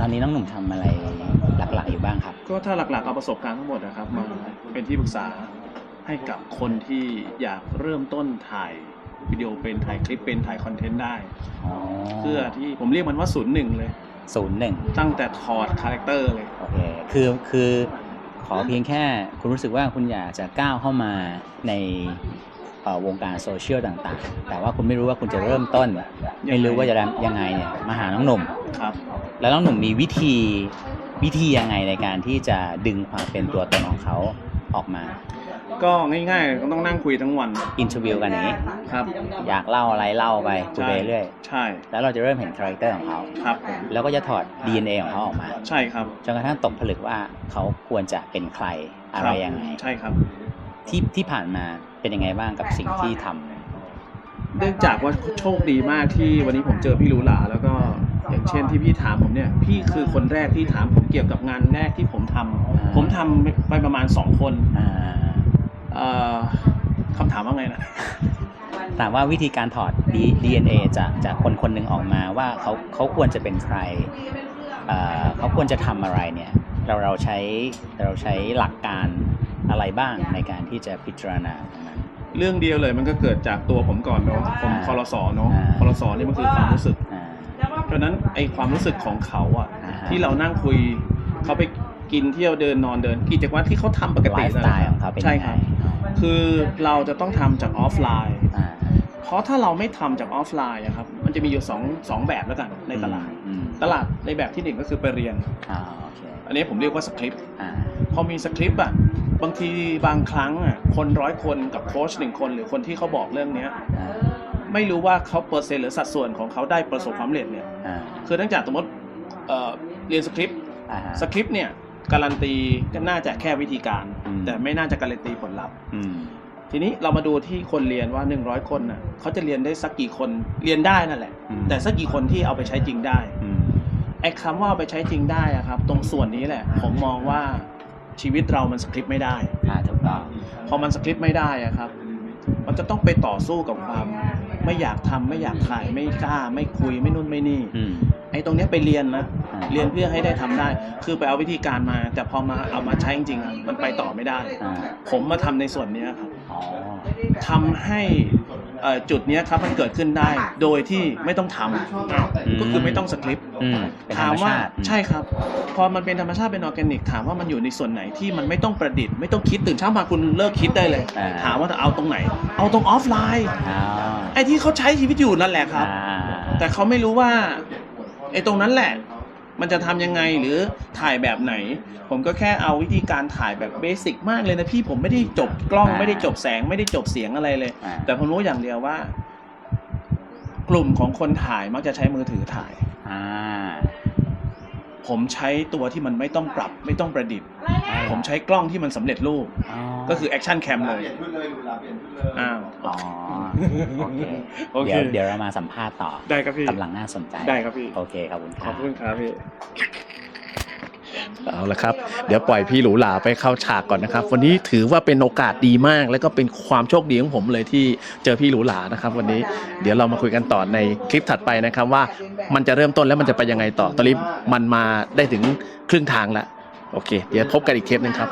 ตอนนี้น้องหนุ่มทำอะไรหลักๆอยู่บ้างครับ ก็ถ้าหลักๆเอาประสบการณ์ทั้งหมดนะครับมาเป็นที่ปรึกษาให้กับคนที่อยากเริ่มต้นถ่ายวิดีโอเป็นถ่ายคลิปเป็นถ่ายคอนเทนต์ได้อ๋อเพื่อที่ผมเรียกมันว่าศูนย์หนึ่งเลยศูนย์หนึ่งตั้งแต่ถอดคาแรคเตอร์เลยโอเคคือคือขอเพียงแค่คุณรู้สึกว่าคุณอยากจะก้าวเข้ามาในเอ่อ วงการโซเชียลต่างๆ แต่ว่าคุณไม่รู้ว่าคุณจะเริ่มต้น ไม่รู้ว่าจะยังไงเนี่ยมาหาน้องหนุ่มครับ แล้วน้องหนุ่มมีวิธีวิธียังไงในการที่จะดึงความเป็นตัวตนของเขาออกมา ก็ง่ายๆก็ต้องนั่งคุยทั้งวันอินเทอร์วิวกันอย่างนี้ครับ อยากเล่าอะไรเล่าไปคุยไปเรื่อยใช่ แล้วเราจะเริ่มเห็นคาแรคเตอร์ของเขาครับผมแล้วก็จะถอด DNA ของเขาออกมา ใช่ครับจนกระทั่งตกผลึกว่าเขาควรจะเป็นใครอะไรยังไงใช่ครับ ที่ที่ผ่านมาเป็นยังไงบ้างกับสิ่งที่ทำเนื่องจากว่าโชคดีมากที่วันนี้ผมเจอพี่หรูหราแล้วก็อย่างเช่นที่พี่ถามผมเนี่ย พี่คือคนแรกที่ถามผมเกี่ยวกับงานแรกที่ผมทำอ่าผมทำไปประมาณสองคนอ่าเอ่อคำถามว่าไงนะถามว่าวิธีการถอด D- DNA จากจากคนคนหนึ่งออกมาว่าเขาเขาควรจะเป็นใครเอ่อเขาควรจะทำอะไรเนี่ย เราเราใช้เราใช้หลักการ อะไรบ้างในการที่จะพิจารณาตรงนั้น เรื่องเดียวเลยมันก็เกิดจากตัวผมก่อนเนาะผมอ่าคอรสอเนาะอ่าคอรสอนี่มันคือความรู้สึกอ่าเพราะฉะนั้นไอความรู้สึกของเขาอะอ่าฮะที่เรานั่งคุยเขาไปกินเที่ยวเดินนอนเดิน กิจวัตรที่เขาทำปกไลติฟ์สไตล์ของเขาเป็นใช่ยังคไงรับ คือเราจะต้องทำจากออฟไลน์อ่าเพราะถ้าเราไม่ทำจากออฟไลน์อะครับ มันจะมีอยู่สองสองแบบแล้วกันในตลาดอืมตลาดในแบบที่หนึ่งก็คือไปเรียนอ่าโอเคอันนี้ผมเรียกว่าสคริปต์อ่าพอมีสคริปต์อะ บางทีบางครั้งอะคนร้อยคนกับโค้ชหนึ่งคน หรือคนที่เขาบอกเรื่องเนี้ยอ่าไม่รู้ว่าเขาเปอร์เซ็นต์หรือสัดส่วนของเขาได้ประสบความสำเร็จเนี่ยอ่าคือเนื่องจากสมมติเอ่อเรียนสคริปต์อ่าฮะ สคริปต์เนี่ยการันตีก็น่าจะแค่วิธีการ อืม แต่ไม่น่าจะการันตีผลลัพธ์ อืม ทีนี้เรามาดูที่คนเรียนว่า 100 คนน่ะเขาจะเรียนได้สักกี่คนเรียนได้นั่นแหละ อืม แต่สักกี่คนที่เอาไปใช้จริงได้ อืมไอ้คำว่าเอาไปใช้จริงได้อะครับ ตรงส่วนนี้แหละ ผมมองว่า ชีวิตเรามันสคริปต์ไม่ได้อ่าถูกต้องพอมันสคริปต์ไม่ได้อะครับ มันจะต้องไปต่อสู้กับความไม่อยากทำไม่อยากถ่ายไม่กล้าไม่คุยไม่นู่นไม่นี่อืม ไอ้ตรงเนี้ยไปเรียนนะอ่า เรียนเพื่อให้ได้ทำได้ คือไปเอาวิธีการมา แต่พอมาเอามาใช้จริงๆอะมันไปต่อไม่ได้ อ่าผมมาทำในส่วนเนี้ยครับอ๋อ ทำให้ เอ่อจุดเนี้ยครับมันเกิดขึ้นได้โดยที่ไม่ต้องทำก็คือไม่ต้องสคริปต์อืมเป็นธรถารมมว่าชาติใช่ครับ พอมันเป็นธรรมชาติเป็นออร์แกนิกถามว่ามันอยู่ในส่วนไหนที่มันไม่ต้องประดิษฐ์ไม่ต้องคิดตื่นเช้ามาคุณเลิกคิดได้เลย อ่า ถามว่าจะเอาตรงไหน เอาตรงออฟไลน์อ่าไอ้ที่เขาใช้ชีวิตอยู่นั่นแหละครับ อ่า แต่เขาไม่รู้ว่าไอ้ตรงนั้นแหละ มันจะทำยังไงหรือถ่ายแบบไหน ผมก็แค่เอาวิธีการถ่ายแบบเบสิกมากเลยนะพี่ผมไม่ได้จบกล้องไม่ได้จบแสงไม่ได้จบเสียงอะไรเลยอ่าแต่ผมรู้อย่างเดียวว่า กลุ่มของคนถ่ายมักจะใช้มือถือถ่ายอ่าผมใช้ตัวที่มันไม่ต้องปรับไม่ต้องประดิษฐ์ ผมใช้กล้องที่มันสำเร็จรูปอ๋อก็คือแอคชั่นแคมเลยอ้าวอ๋อโอเคโอเคเดี๋ยวเดี๋ยวเรามาสัมภาษณ์ต่อได้ครับพี่กำลังน่าสนใจได้ครับพี่โอเคขอบคุณคขรัอบบคุณครับพี่เอาละครับเดี๋ยวปล่อยพี่หรูหราไปเข้าฉากก่อนนะครับ วันนี้ถือว่าเป็นโอกาสดีมาก แล้วก็เป็นความโชคดีของผมเลยที่เจอพี่หรูหรานะครับ วันนี้เดี๋ยวเรามาคุยกันต่อในคลิปถัดไปนะครับว่ามันจะเริ่มต้นแล้วมันจะไปยังไงต่อตอนนี้มันมาได้ถึงครึ่งทางแล้ว โอเค เดี๋ยวพบกันอีกเทปหนึงครับ